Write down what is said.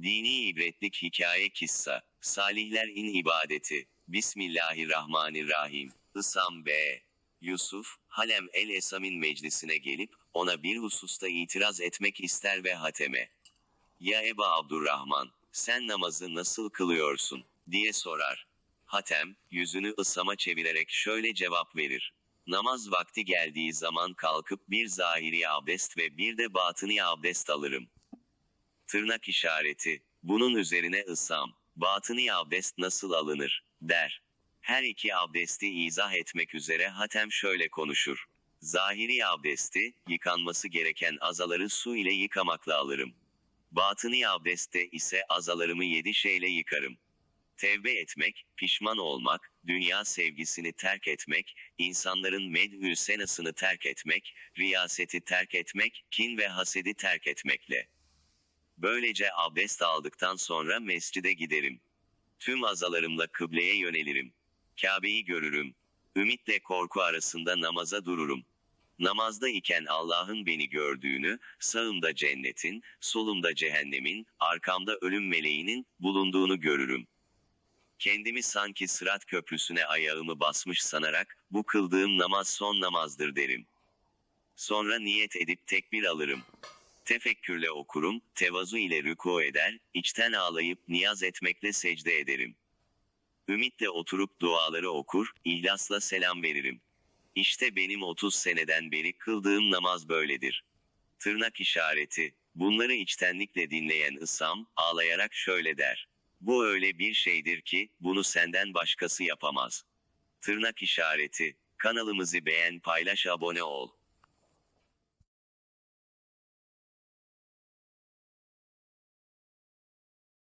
Dini ibretlik hikaye kissa. Salihlerin ibadeti. Bismillahirrahmanirrahim. Isam B. Yusuf, Halem el-Esam'in meclisine gelip, ona bir hususta itiraz etmek ister ve Hatem'e. Ya Eba Abdurrahman, sen namazı nasıl kılıyorsun? diye sorar. Hatem, yüzünü Isam'a çevirerek şöyle cevap verir. Namaz vakti geldiği zaman kalkıp bir zahiri abdest ve bir de batıni abdest alırım. Tırnak işareti. Bunun üzerine ısam, batıni abdest nasıl alınır, der. Her iki abdesti izah etmek üzere Hatem şöyle konuşur. Zahiri abdesti, yıkanması gereken azaları su ile yıkamakla alırım. Batıni abdestte ise azalarımı yedi şeyle yıkarım. Tevbe etmek, pişman olmak, dünya sevgisini terk etmek, insanların medhü senasını terk etmek, riyaseti terk etmek, kin ve hasedi terk etmekle. Böylece abdest aldıktan sonra mescide giderim. Tüm azalarımla kıbleye yönelirim. Kabe'yi görürüm. Ümitle korku arasında namaza dururum. Namazda iken Allah'ın beni gördüğünü, sağımda cennetin, solumda cehennemin, arkamda ölüm meleğinin bulunduğunu görürüm. Kendimi sanki sırat köprüsüne ayağımı basmış sanarak, bu kıldığım namaz son namazdır derim. Sonra niyet edip tekbir alırım. Tefekkürle okurum, tevazu ile rüku eder, içten ağlayıp niyaz etmekle secde ederim. Ümitle oturup duaları okur, ihlasla selam veririm. İşte benim 30 seneden beri kıldığım namaz böyledir. Tırnak işareti. Bunları içtenlikle dinleyen Isam, ağlayarak şöyle der. Bu öyle bir şeydir ki, bunu senden başkası yapamaz. Tırnak işareti. Kanalımızı beğen paylaş abone ol.